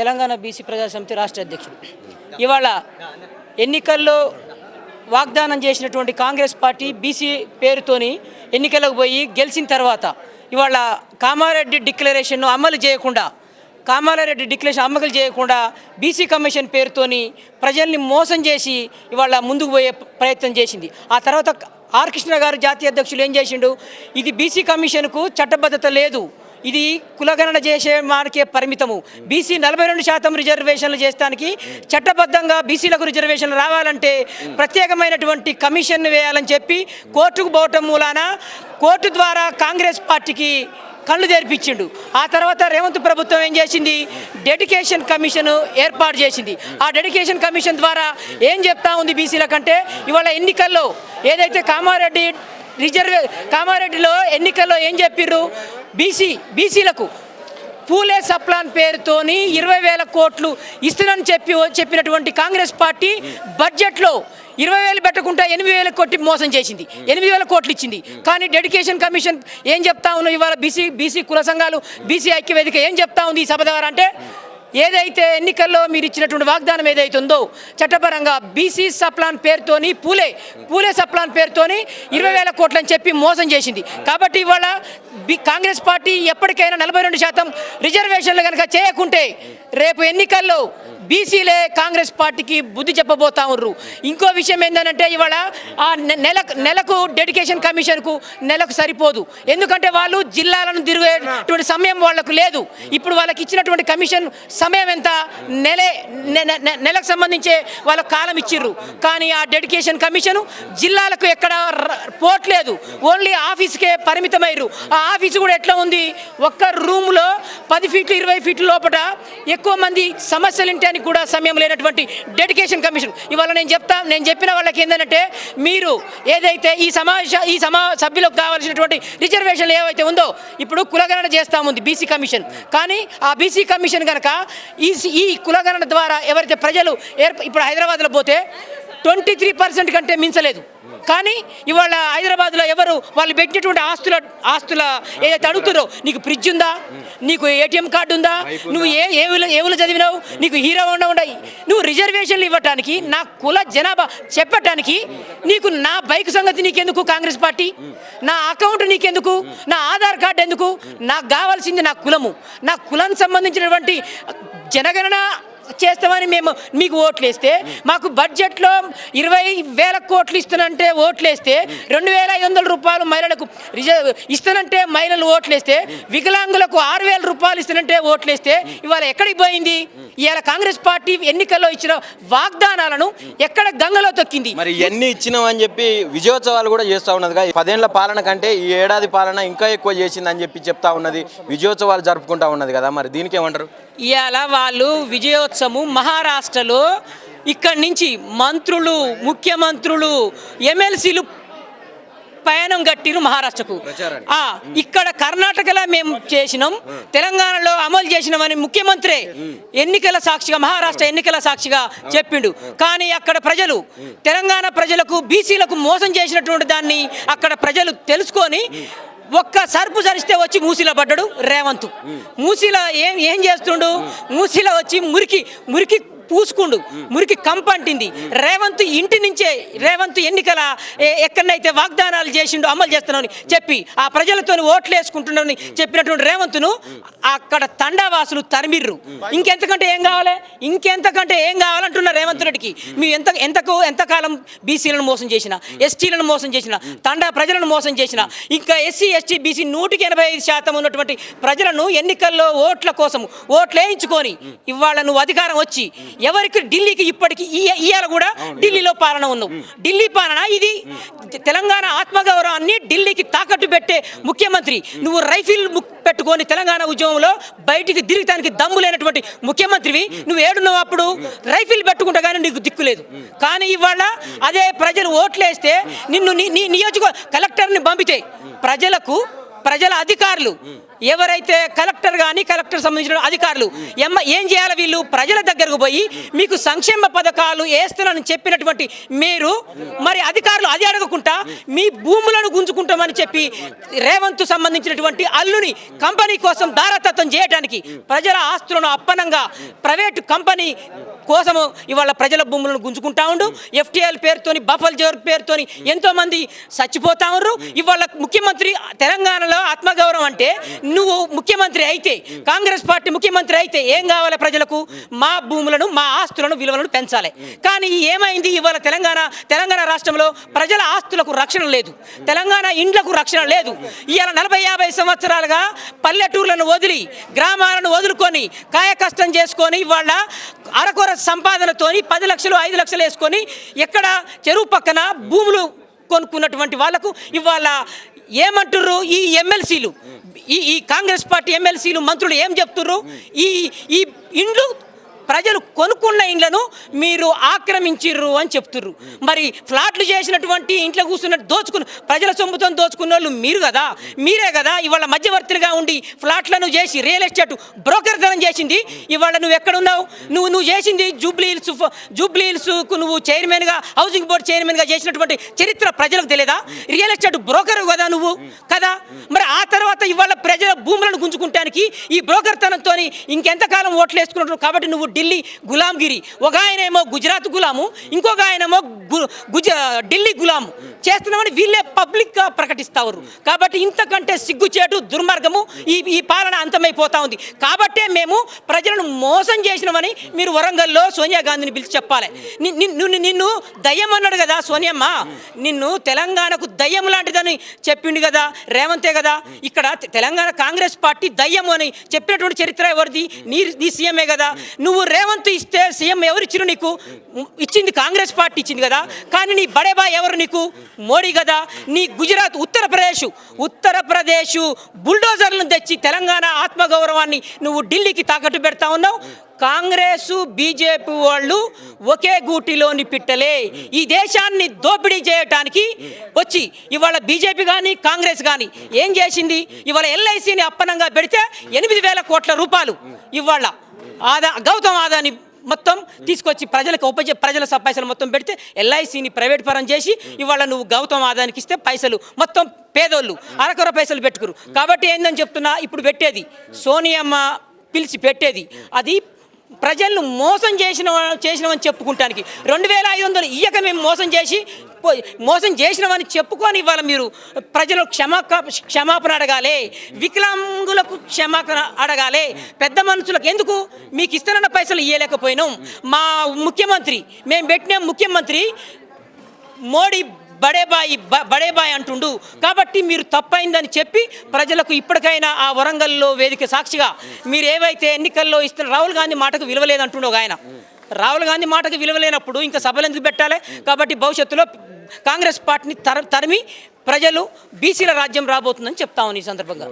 Telangana BC ప్రజాసమితి రాష్ట్ర అధ్యక్షుడు. ఇవాళ ఎన్నికల్లో వాగ్దానం చేసినటువంటి కాంగ్రెస్ పార్టీ బీసీ పేరుతోని ఎన్నికలకు పోయి గెలిచిన తర్వాత ఇవాళ కామారెడ్డి డిక్లరేషన్ను అమలు చేయకుండా కామారెడ్డి డిక్లరేషన్ అమలు చేయకుండా బీసీ కమిషన్ పేరుతోని ప్రజల్ని మోసం చేసి ఇవాళ ముందుకు పోయే ప్రయత్నం చేసింది. ఆ తర్వాత ఆర్ కృష్ణ గారు జాతీయ అధ్యక్షులు ఏం చేసిండు? ఇది బీసీ కమిషన్కు చట్టబద్ధత లేదు. ఇది కులగణన చేసే మానకే పరిమితము. బీసీ నలభై రెండు శాతం రిజర్వేషన్లు చేస్తానికి చట్టబద్ధంగా బీసీలకు రిజర్వేషన్లు రావాలంటే ప్రత్యేకమైనటువంటి కమిషన్ వేయాలని చెప్పి కోర్టుకు పోవటం మూలాన కోర్టు ద్వారా కాంగ్రెస్ పార్టీకి కళ్ళు తెరిపించిండు. ఆ తర్వాత రేవంత్ ప్రభుత్వం ఏం చేసింది? డెడికేషన్ కమిషన్ ఏర్పాటు చేసింది. ఆ డెడికేషన్ కమిషన్ ద్వారా ఏం చెప్తా ఉంది బీసీల కంటే? ఇవాళ ఎన్నికల్లో ఏదైతే కామారెడ్డి రిజర్వే కామారెడ్డిలో ఎన్నికల్లో ఏం చెప్పిర్రు? బీసీ బీసీలకు పూలే సప్లాన్ పేరుతోని ఇరవై వేల కోట్లు ఇస్తుందని చెప్పి చెప్పినటువంటి కాంగ్రెస్ పార్టీ బడ్జెట్లో ఇరవై వేలు పెట్టకుండా ఎనిమిది వేల కోట్లు మోసం చేసింది. ఎనిమిది వేల కోట్లు ఇచ్చింది. కానీ డెడికేషన్ కమిషన్ ఏం చెప్తా ఉన్నావు ఇవాళ బీసీ బీసీ కుల సంఘాలు బీసీ ఐక్యవేదిక ఏం చెప్తా ఉంది ఈ సభ ద్వారా అంటే ఏదైతే ఎన్నికల్లో మీరు ఇచ్చినటువంటి వాగ్దానం ఏదైతే ఉందో చట్టపరంగా బీసీ సప్లాన్ పేరుతోని పూలే పూలే సప్లాన్ పేరుతోని ఇరవై వేల కోట్లని చెప్పి మోసం చేసింది. కాబట్టి ఇవాళ బి కాంగ్రెస్ పార్టీ ఎప్పటికైనా నలభై రెండు శాతం రిజర్వేషన్లు కనుక చేయకుంటే రేపు ఎన్నికల్లో బీసీలే కాంగ్రెస్ పార్టీకి బుద్ధి చెప్పబోతా ఉన్నారు ఇంకో విషయం ఏంటంటే ఇవాళ ఆ నెల నెలకు నెలకు డెడికేషన్ కమిషన్కు నెలకు సరిపోదు. ఎందుకంటే వాళ్ళు జిల్లాలను తిరిగేటువంటి సమయం వాళ్ళకు లేదు. ఇప్పుడు వాళ్ళకి ఇచ్చినటువంటి కమిషన్ సమయం ఎంత? నెలే నెలకు సంబంధించే వాళ్ళకు కాలం ఇచ్చిర్రు. కానీ ఆ డెడికేషన్ కమిషన్ జిల్లాలకు ఎక్కడ ర- పోట్లేదు. ఓన్లీ ఆఫీస్కే పరిమితమయ్యారు ఆ ఆఫీస్ కూడా ఎట్లా ఉంది? ఒక్క రూమ్లో పది ఫీట్లు ఇరవై ఫీట్లు లోపల ఎక్కువ మంది సమస్యలు దానికి కూడా సమయం లేనటువంటి డెడికేషన్ కమిషన్. ఇవాళ నేను చెప్తా నేను చెప్పిన వాళ్ళకి ఏంటంటే మీరు ఏదైతే ఈ సమావేశ ఈ సమా సభ్యులకు కావాల్సినటువంటి రిజర్వేషన్లు ఏవైతే ఉందో ఇప్పుడు కులగణన చేస్తా ఉంది బీసీ కమిషన్. కానీ ఆ బీసీ కమిషన్ కనుక ఈ ఈ కులగణన ద్వారా ఎవరైతే ప్రజలు ఏర్ప ఇప్పుడు హైదరాబాద్లో పోతే ట్వంటీ త్రీ పర్సెంట్ కంటే మించలేదు. కానీ ఇవాళ హైదరాబాద్లో ఎవరు వాళ్ళు పెట్టినటువంటి ఆస్తుల ఆస్తుల ఏదైతే అడుగుతారో నీకు ఫ్రిడ్జ్ ఉందా? నీకు ఏటీఎం కార్డు ఉందా? నువ్వు ఏ ఏ ఊళ్ళో ఏ ఊళ్ళో చదివినావు? నీకు హీరో ఉండ ఉండయి. నువ్వు రిజర్వేషన్లు ఇవ్వటానికి నా కుల జనాభా చెప్పటానికి నీకు నా బైక్ సంగతి నీకెందుకు కాంగ్రెస్ పార్టీ? నా అకౌంట్ నీకెందుకు? నా ఆధార్ కార్డు ఎందుకు? నాకు కావాల్సింది నా కులము. నా కులానికి సంబంధించినటువంటి జనగణన చేస్తామని మేము మీకు ఓట్లేస్తే మాకు బడ్జెట్లో ఇరవై వేల కోట్లు ఇస్తానంటే ఓట్లేస్తే రెండు వేల ఐదు వందల రూపాయలు మహిళలకు రిజర్వ్ ఇస్తానంటే మహిళలు ఓట్లేస్తే వికలాంగులకు ఆరు వేల రూపాయలు ఇస్తానంటే ఓట్లేస్తే ఇవాళ ఎక్కడికి పోయింది? ఇవాళ కాంగ్రెస్ పార్టీ ఎన్నికల్లో ఇచ్చిన వాగ్దానాలను ఎక్కడ గంగలో తొక్కింది? మరి ఇవన్నీ ఇచ్చినామని చెప్పి విజయోత్సవాలు కూడా చేస్తూ ఉన్నదిగా ఈ పదేళ్ళ పాలన కంటే ఈ ఏడాది పాలన ఇంకా ఎక్కువ చేసిందని చెప్పి చెప్తా ఉన్నది. విజయోత్సవాలు జరుపుకుంటా ఉన్నది కదా మరి దీనికి ఏమంటారు? ఇవాళ వాళ్ళు విజయోత్సవం మహారాష్ట్రలో ఇక్కడి నుంచి మంత్రులు ముఖ్యమంత్రులు ఎమ్మెల్సీలు పయనం కట్టిరు మహారాష్ట్రకు. ఇక్కడ కర్ణాటకలో మేము చేసినాం తెలంగాణలో అమలు చేసినామని ముఖ్యమంత్రి ఎన్నికల సాక్షిగా మహారాష్ట్ర ఎన్నికల సాక్షిగా చెప్పిండు. కానీ అక్కడ ప్రజలు తెలంగాణ ప్రజలకు బీసీలకు మోసం చేసినటువంటి దాన్ని అక్కడ ప్రజలు తెలుసుకొని ఒక్క సర్పు సరిస్తే వచ్చి మూసిలో పడ్డాడు రేవంత్. మూసిలో ఏం ఏం చేస్తుండు? మూసిలో వచ్చి మురికి మురికి పూసుకుండు. మురికి కంపంటింది రేవంత్ ఇంటి నుంచే రేవంత్ ఎన్నికల ఎక్కడైతే ఎక్కడనైతే వాగ్దానాలు చేసిండు అమలు చేస్తున్నామని చెప్పి ఆ ప్రజలతో ఓట్లు వేసుకుంటున్నామని చెప్పినటువంటి రేవంత్ను అక్కడ తండావాసులు తరిమిర్రు. ఇంకెంతకంటే ఏం కావాలి? ఇంకెంతకంటే ఏం కావాలంటున్న రేవంత్ రెడ్డికి? మేము ఎంత ఎంతకు ఎంతకాలం బీసీలను మోసం చేసిన ఎస్టీలను మోసం చేసిన తండా ప్రజలను మోసం చేసిన ఇంకా ఎస్సీ ఎస్టీ బీసీ నూటికి ఎనభై ఐదు శాతం ఉన్నటువంటి ప్రజలను ఎన్నికల్లో ఓట్ల కోసం ఓట్లు వేయించుకొని ఇవాళ నువ్వు అధికారం వచ్చి ఎవరికి ఢిల్లీకి ఇప్పటికి ఈ- ఇవాళ కూడా ఢిల్లీలో పాలన ఉన్నావు ఢిల్లీ పాలన ఇది తెలంగాణ ఆత్మగౌరవాన్ని ఢిల్లీకి తాకట్టు పెట్టే ముఖ్యమంత్రి. నువ్వు రైఫిల్ పెట్టుకొని తెలంగాణ ఉద్యమంలో బయటికి తిరిగటానికి దమ్ము లేనటువంటి ముఖ్యమంత్రివి. నువ్వు ఏడున్నావు అప్పుడు? రైఫిల్ పెట్టుకుంటా కానీ నీకు దిక్కు లేదు. కానీ ఇవాళ అదే ప్రజలు ఓట్లేస్తే నిన్ను నీ నీ నియోజక కలెక్టర్ని పంపితే ప్రజలకు ప్రజల అధికారులు. ఎవరైతే కలెక్టర్ కానీ కలెక్టర్ సంబంధించిన అధికారులు ఎమ్మ ఏం చేయాలి వీళ్ళు? ప్రజల దగ్గరకు పోయి మీకు సంక్షేమ పథకాలు వేస్తున్నానని చెప్పినటువంటి మీరు మరి అధికారులు అది అడగకుండా మీ భూములను గుంజుకుంటామని చెప్పి రేవంత్ సంబంధించినటువంటి అల్లుని కంపెనీ కోసం దారతత్వం చేయడానికి ప్రజల ఆస్తులను అప్పనంగా ప్రైవేటు కంపెనీ కోసము ఇవాళ ప్రజల భూములను గుంజుకుంటా ఉండు. ఎఫ్టీఎల్ పేరుతోని బఫల్ జోర్ పేరుతోని ఎంతో మంది చచ్చిపోతా ఉండ్రు. ఇవాళ ముఖ్యమంత్రి తెలంగాణలో ఆత్మగౌరవం అంటే నువ్వు ముఖ్యమంత్రి అయితే కాంగ్రెస్ పార్టీ ముఖ్యమంత్రి అయితే ఏం కావాలి ప్రజలకు? మా భూములను మా ఆస్తులను విలువలను పెంచాలి. కానీ ఏమైంది ఇవాళ తెలంగాణ తెలంగాణ రాష్ట్రంలో ప్రజల ఆస్తులకు రక్షణ లేదు. తెలంగాణ ఇండ్లకు రక్షణ లేదు. ఇవాళ నలభై యాభై సంవత్సరాలుగా పల్లెటూర్లను వదిలి గ్రామాలను వదులుకొని కాయకష్టం చేసుకొని ఇవాళ అరకొర సంపాదనతోని పది లక్షలు ఐదు లక్షలు వేసుకొని ఎక్కడ చెరువు పక్కన భూములు కొనుక్కున్నటువంటి వాళ్ళకు ఇవాళ ఏమంటుర్రు ఈ ఎమ్మెల్సీలు? ఈ ఈ కాంగ్రెస్ పార్టీ ఎమ్మెల్సీలు మంత్రులు ఏం చెప్తుర్రు? ఈ ఈ ఇండ్లు ప్రజలు కొనుక్కున్న ఇండ్లను మీరు ఆక్రమించిర్రు అని చెప్తుర్రు. మరి ఫ్లాట్లు చేసినటువంటి ఇంట్లో కూర్చున్న దోచుకున్న ప్రజల సొమ్ముతో దోచుకున్న వాళ్ళు మీరు కదా? మీరే కదా? ఇవాళ మధ్యవర్తులుగా ఉండి ఫ్లాట్లను చేసి రియల్ ఎస్టేట్ బ్రోకర్ ధనం చేసింది. ఇవాళ నువ్వు ఎక్కడున్నావు? నువ్వు నువ్వు చేసింది జూబ్లీ హిల్స్ జూబ్లీ హిల్స్కు నువ్వు చైర్మన్గా హౌసింగ్ బోర్డ్ చైర్మన్గా చేసినటువంటి చరిత్ర ప్రజలకు తెలియదా రియల్ ఎస్టేట్ బ్రోకర్ కదా నువ్వు? కదా? మరి ఆ తర్వాత ఇవాళ ప్రజల భూములను గుంజుకుంటానికి ఈ బ్రోకర్తనంతో ఇంకెంతకాలం ఓట్లు వేసుకుంటున్నావు కాబట్టి నువ్వు ఢిల్లీ గులాంగిరి. ఒక ఆయనేమో గుజరాత్ గులాము ఇంకొక ఆయనేమో గుజ ఢిల్లీ గులాము చేస్తున్నామని వీళ్ళే పబ్లిక్గా ప్రకటిస్తారు కాబట్టి ఇంతకంటే సిగ్గుచేటు దుర్మార్గము ఈ ఈ పాలన అంతమైపోతా ఉంది. కాబట్టే మేము ప్రజలను మోసం చేసినామని మీరు వరంగల్లో సోనియా గాంధీని పిలిచి చెప్పాలి. నిన్ను నిన్ను దయ్యం అన్నాడు కదా సోనియమ్మ. నిన్ను తెలంగాణకు దయ్యం లాంటిదని చెప్పిండు కదా రేవంత్ కదా? ఇక్కడ తెలంగాణ కాంగ్రెస్ పార్టీ దయ్యం అని చెప్పినటువంటి చరిత్ర ఎవరిది? నీ నీ సీఎంఏ కదా. నువ్వు రేవంత్ ఇస్తే సీఎం ఎవరు ఇచ్చిరు నీకు? ఇచ్చింది కాంగ్రెస్ పార్టీ ఇచ్చింది కదా? కానీ నీ బడేబా ఎవరు నీకు? మోడీ కదా. నీ గుజరాత్ ఉత్తరప్రదేశ్ ఉత్తరప్రదేశ్ బుల్డోజర్లను తెచ్చి తెలంగాణ ఆత్మగౌరవాన్ని నువ్వు ఢిల్లీకి తాకట్టు పెడతా ఉన్నావు. కాంగ్రెసు బీజేపీ వాళ్ళు ఒకే గూటిలోని పిట్టలే. ఈ దేశాన్ని దోపిడీ చేయటానికి వచ్చి ఇవాళ బీజేపీ కానీ కాంగ్రెస్ కానీ ఏం చేసింది? ఇవాళ ఎల్ఐసిని అప్పనంగా పెడితే ఎనిమిది వేల కోట్ల రూపాయలు ఇవాళ ఆదా గౌతమ్ ఆదాని మొత్తం తీసుకొచ్చి ప్రజలకు ఉపజ ప్రజల స- పైసలు మొత్తం పెడితే ఎల్ఐసిని ప్రైవేట్ పరం చేసి ఇవాళ నువ్వు గౌతమ్ ఆదానికి ఇస్తే పైసలు మొత్తం పేదోళ్ళు అరకొర పైసలు పెట్టుకురు. కాబట్టి ఏందని చెప్తున్నా? ఇప్పుడు పెట్టేది. సోనియమ్మ పిలిచి పెట్టేది. అది ప్రజలను మోసం చేసిన చేసినామని చెప్పుకుంటానికి. రెండు వేల ఐదు వందలు ఇయ్యక మేము మోసం చేసి మోసం చేసినామని చెప్పుకొని ఇవాళ మీరు ప్రజలు క్షమాక క్షమాపణ అడగాలి. వికలాంగులకు క్షమాపణ అడగాలి. పెద్ద మనుషులకు ఎందుకు? మీకు ఇస్తానన్న పైసలు ఇవ్వలేకపోయినాం మా ముఖ్యమంత్రి మేము పెట్టిన ముఖ్యమంత్రి మోడీ బడేబాయి బడేబాయి అంటుండు. కాబట్టి మీరు తప్పైందని చెప్పి ప్రజలకు ఇప్పటికైనా ఆ వరంగల్లో వేదిక సాక్షిగా మీరు ఏవైతే ఎన్నికల్లో ఇస్తున్న రాహుల్ గాంధీ మాటకు విలువలేదంటుండు ఒక ఆయన. రాహుల్ గాంధీ మాటకు విలువలేనప్పుడు ఇంకా సభలు ఎందుకు పెట్టాలి? కాబట్టి భవిష్యత్తులో కాంగ్రెస్ పార్టీని తర తరిమి ప్రజలు బీసీల రాజ్యం రాబోతుందని చెప్తామని ఈ సందర్భంగా.